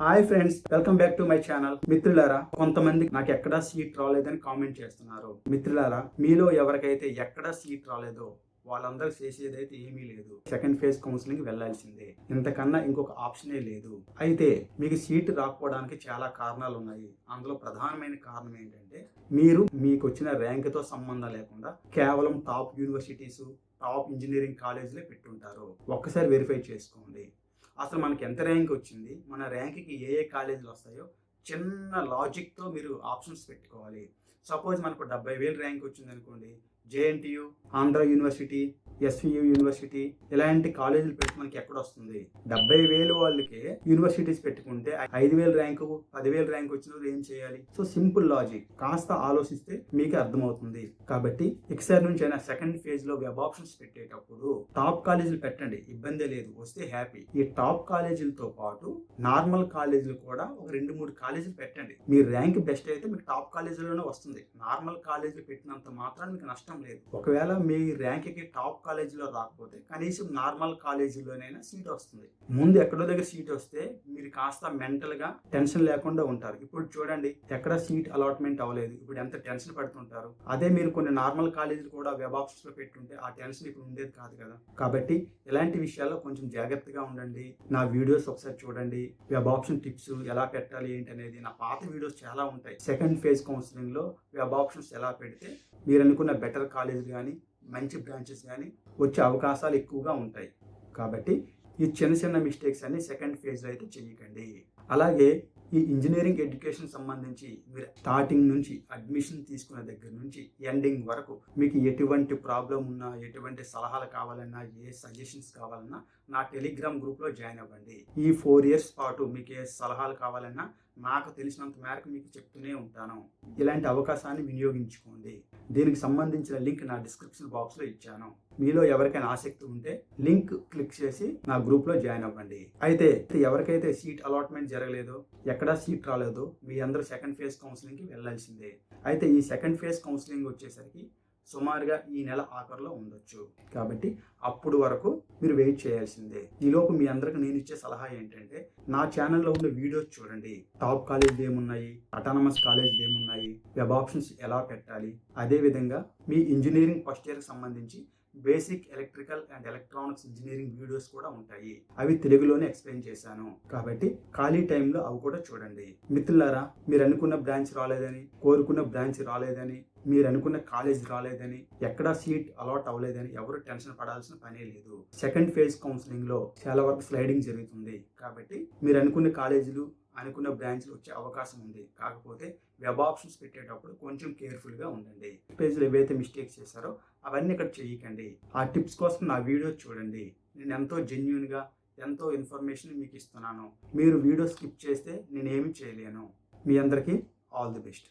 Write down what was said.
Hi friends welcome back to my channel. మిత్రులారా కొంతమంది నాకు ఎక్కడా సీట్ రాలేదని కామెంట్ చేస్తున్నారు. మిత్రులారా మీలో ఎవరికైతే ఎక్కడా సీట్ రాలేదో వాళ్ళందరూ చేసేదైతే ఏమీ లేదు. సెకండ్ ఫేజ్ కౌన్సిలింగ్ వెళ్ళాల్సిందే. ఇంతకన్నా ఇంకొక ఆప్షనే లేదు. అయితే మీకు సీట్ రాకపోవడానికి చాలా కారణాలు ఉన్నాయి. అందులో ప్రధానమైన కారణం ఏంటంటే మీరు మీకు వచ్చిన ర్యాంక్తో సంబంధం లేకుండా కేవలం టాప్ యూనివర్సిటీస్ టాప్ ఇంజనీరింగ్ కాలేజీలే పెట్టుంటారు. ఒక్కసారి వెరిఫై చేసుకోండి. అసలు మనకి ఎంత ర్యాంక్ వచ్చింది? మన ర్యాంక్కి ఏ ఏ కాలేజీలు వస్తాయో చిన్న లాజిక్తో మీరు ఆప్షన్స్ పెట్టుకోవాలి. సపోజ్ మనకు డెబ్బై వేలు ర్యాంక్ వచ్చింది అనుకోండి JNTU Andhra university SVU university ఇలాంటి కాలేజీలు పెట్టి మనకి ఎక్కడ వస్తుంది? డెబ్బై వేలు వాళ్ళకి యూనివర్సిటీస్ పెట్టుకుంటే ఐదు వేల ర్యాంకు పదివేల ర్యాంక్ వచ్చిన ఏం చేయాలి? So simple logic. కాస్త ఆలోచిస్తే మీకు అర్థమవుతుంది. కాబట్టి ఒకసారి నుంచి అయినా సెకండ్ ఫేజ్లో వెబ్ ఆప్షన్స్ పెట్టేటప్పుడు టాప్ కాలేజీలు పెట్టండి. ఇబ్బంది లేదు. వస్తే హ్యాపీ. ఈ టాప్ కాలేజీలతో పాటు నార్మల్ కాలేజీలు కూడా ఒక రెండు మూడు కాలేజీలు పెట్టండి. మీ ర్యాంక్ బెస్ట్ అయితే మీకు టాప్ కాలేజీలోనే వస్తుంది. నార్మల్ కాలేజీలు పెట్టినంత మాత్రం మీకు నష్టం లేదు. ఒకవేళ మీ ర్యాంక్కి టాప్ కాలేజీలో రాకపోతే కనీసం నార్మల్ కాలేజీలోనైనా సీట్ వస్తుంది. ముందు ఎక్కడో దగ్గర సీట్ వస్తే మీరు కాస్త మెంటల్గా టెన్షన్ లేకుండా ఉంటారు. ఇప్పుడు చూడండి ఎక్కడ సీట్ అలాట్మెంట్ అవ్వలేదు. ఇప్పుడు ఎంత టెన్షన్ పడుతుంటారు? అదే మీరు కొన్ని నార్మల్ కాలేజీలు కూడా వెబ్ ఆప్షన్స్లో పెట్టుంటే ఆ టెన్షన్ ఇప్పుడు ఉండేది కాదు కదా. కాబట్టి ఇలాంటి విషయాల్లో కొంచెం జాగ్రత్తగా ఉండండి. నా వీడియోస్ ఒకసారి చూడండి. వెబ్ ఆప్షన్ టిప్స్ ఎలా పెట్టాలి ఏంటి అనేది నా పాత వీడియోస్ చాలా ఉంటాయి. సెకండ్ ఫేజ్ కౌన్సిలింగ్లో వెబ్ ఆప్షన్స్ ఎలా పెడితే మీరు అనుకున్న బెటర్ కాలేజ్ కానీ మంచి బ్రాంచెస్ కానీ వచ్చే అవకాశాలు ఎక్కువగా ఉంటాయి. కాబట్టి ఈ చిన్న చిన్న మిస్టేక్స్ అన్ని సెకండ్ ఫేజ్లో అయితే చేయకండి. అలాగే ఈ ఇంజనీరింగ్ ఎడ్యుకేషన్ సంబంధించి మీరు స్టార్టింగ్ నుంచి అడ్మిషన్ తీసుకున్న దగ్గర నుంచి ఎండింగ్ వరకు మీకు ఎటువంటి ప్రాబ్లం ఉన్నా ఎటువంటి సలహాలు కావాలన్నా ఏ సజెషన్స్ కావాలన్నా నా టెలిగ్రామ్ గ్రూప్లో జాయిన్ అవ్వండి. ఈ ఫోర్ ఇయర్స్ పాటు మీకు ఏ సలహాలు కావాలన్నా నాకు తెలిసినంత మేరకు మీకు చెప్తూనే ఉంటాను. ఇలాంటి అవకాశాన్ని వినియోగించుకోండి. దీనికి సంబంధించిన లింక్ నా డిస్క్రిప్షన్ బాక్స్లో ఇచ్చాను. మీలో ఎవరికైనా ఆసక్తి ఉంటే లింక్ క్లిక్ చేసి నా గ్రూప్లో జాయిన్ అవ్వండి. అయితే ఎవరికైతే సీట్ అలాట్మెంట్ జరగలేదో ఎక్కడా సీట్ రాలేదో మీ అందరూ సెకండ్ ఫేజ్ కౌన్సిలింగ్కి వెళ్ళాల్సిందే. అయితే ఈ సెకండ్ ఫేజ్ కౌన్సిలింగ్ వచ్చేసరికి సుమారుగా ఈ నెల ఆఖరిలో ఉండొచ్చు. కాబట్టి అప్పుడు వరకు మీరు వెయిట్ చేయాల్సిందే. ఈలోపు మీ అందరికి నేను ఇచ్చే సలహా ఏంటంటే నా ఛానల్లో ఉన్న వీడియోస్ చూడండి. టాప్ కాలేజీలు ఏమున్నాయి? అటానమస్ కాలేజీలు ఏమున్నాయి? వెబ్ ఆప్షన్స్ ఎలా పెట్టాలి? అదేవిధంగా మీ ఇంజనీరింగ్ ఫస్ట్ ఇయర్కి సంబంధించి basic electrical and electronics engineering videos కూడా ఉంటాయి. అవి తెలుగులోనే ఎక్స్ప్లెయిన్ చేశాను. కాబట్టి ఖాళీ టైంలో అవి కూడా చూడండి. మిత్రులారా మీరు అనుకున్న బ్రాంచ్ రాలేదని కోరుకున్న బ్రాంచ్ రాలేదని మీరు అనుకున్న కాలేజ్ రాలేదని ఎక్కడా సీట్ అలాట్ అవ్వలేదని ఎవరు టెన్షన్ పడాల్సిన పనే లేదు. సెకండ్ ఫేజ్ కౌన్సిలింగ్లో చాలా వరకు స్లైడింగ్ జరుగుతుంది. కాబట్టి మీరు అనుకున్న కాలేజీలు అనుకున్న బ్రాంచ్లు వచ్చే అవకాశం ఉంది. కాకపోతే వెబ్ ఆప్షన్స్ పెట్టేటప్పుడు కొంచెం కేర్ఫుల్గా ఉండండి. పేజ్లో ఏవైతే మిస్టేక్స్ చేశారో అవన్నీ ఇక్కడ చేయకండి. ఆ టిప్స్ కోసం నా వీడియో చూడండి. నేను ఎంతో జెన్యున్గా ఎంతో ఇన్ఫర్మేషన్ మీకు ఇస్తున్నాను. మీరు వీడియో స్కిప్ చేస్తే నేనేమి చేయలేను. మీ అందరికీ ఆల్ ది బెస్ట్.